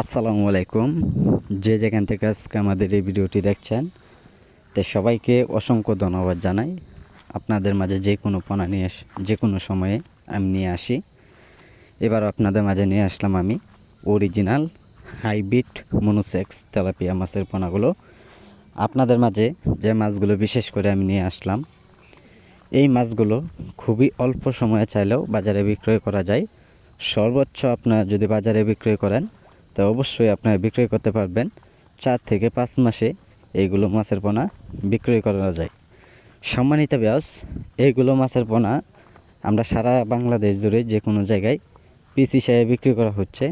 আসসালামু আলাইকুম। যে যেখান থেকে আজকে আমাদের এই ভিডিওটি দেখছেন, তো সবাইকে অসংখ্য ধন্যবাদ জানাই। আপনাদের মাঝে যে কোনো পণা নিয়ে যে কোনো সময়ে আমি নিয়ে আসি। এবার আপনাদের মাঝে নিয়ে আসলাম আমি অরিজিনাল হাইব্রিড মনোসেক্স তেলাপিয়া মাছের পোনাগুলো। আপনাদের মাঝে যে মাছগুলো বিশেষ করে আমি নিয়ে আসলাম, এই মাছগুলো খুবই অল্প সময়ে চাইলেও বাজারে বিক্রয় করা যায়। সর্বোচ্চ আপনার যদি বাজারে বিক্রয় করেন তো অবশ্যই আপনারা বিক্রয় করতে পারবেন। চার থেকে পাঁচ মাসে এইগুলো মাছের পোনা বিক্রয় করা যায়। সম্মানিত ব্যাস এইগুলো মাছের পোনা আমরা সারা বাংলাদেশ জুড়ে যে কোনো জায়গায় পিস হিসাবে বিক্রি করা হচ্ছে।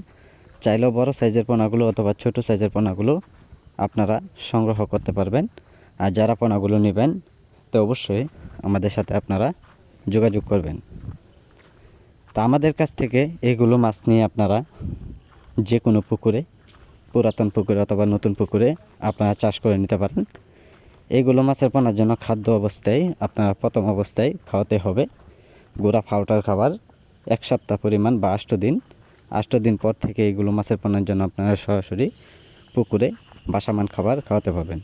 চাইলেও বড় সাইজের পোনাগুলো অথবা ছোট সাইজের পোনাগুলো আপনারা সংগ্রহ করতে পারবেন। আর যারা পোনাগুলো নেবেন, তো অবশ্যই আমাদের সাথে আপনারা যোগাযোগ করবেন। তা আমাদের কাছ থেকে এগুলো মাছ নিয়ে আপনারা যে কোনো পুকুরে, পুরাতন পুকুরে অথবা নতুন পুকুরে আপনারা চাষ করে নিতে পারেন। এইগুলো মাছের পোনার জন্য খাদ্য অবস্থায় আপনারা প্রথম অবস্থায় খাওয়াতে হবে। গোড়া ফাউটার খাবার এক সপ্তাহ পরিমাণ বা আষ্ট দিন। আষ্ট দিন পর থেকে এইগুলো মাছের পোনার জন্য আপনারা সরাসরি পুকুরে বাসামান খাবার খাওয়াতে পারবেন।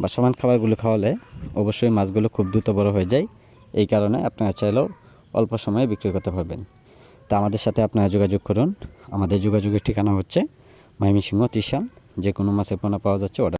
বাসামান খাবারগুলো খাওয়ালে অবশ্যই মাছগুলো খুব দ্রুত বড় হয়ে যায়। এই কারণে আপনারা চাইলেও অল্প সময়ে বিক্রি করতে পারবেন। তা আমাদের সাথে আপনারা যোগাযোগ করুন। আমাদের যোগাযোগের ঠিকানা হচ্ছে ময়মনসিংহ তিশান যে কোনো মাছের পোনা পাওয়া যাচ্ছে অর্ডার